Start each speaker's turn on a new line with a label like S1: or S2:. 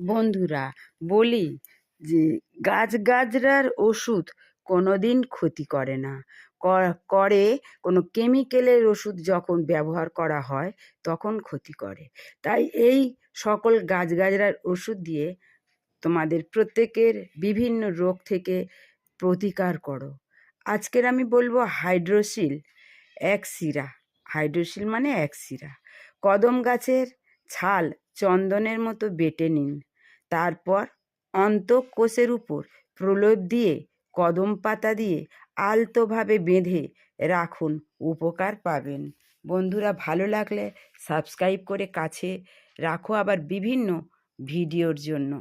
S1: বন্ধুরা, বলি যে গাছ গাছগাছড়ার ওষুধ কোনো দিন ক্ষতি করে না। করে কোনো কেমিক্যালের ওষুধ যখন ব্যবহার করা হয় তখন ক্ষতি করে। তাই এই সকল গাছ গাছগাছড়ার ওষুধ দিয়ে তোমাদের প্রত্যেকের বিভিন্ন রোগ থেকে প্রতিকার করো। আজকের আমি বলব হাইড্রোসিল এক শিরা হাইড্রোসিল মানে এক শিরা কদম গাছের ছাল চন্দনের মতো বেটে নিন। তারপর অন্তঃকোষের উপর প্রলেপ দিয়ে কদম পাতা দিয়ে আলতোভাবে বেঁধে রাখুন উপকার পাবেন। বন্ধুরা, ভালো লাগলে সাবস্ক্রাইব করে কাছে রাখো আবার বিভিন্ন ভিডিওর জন্য।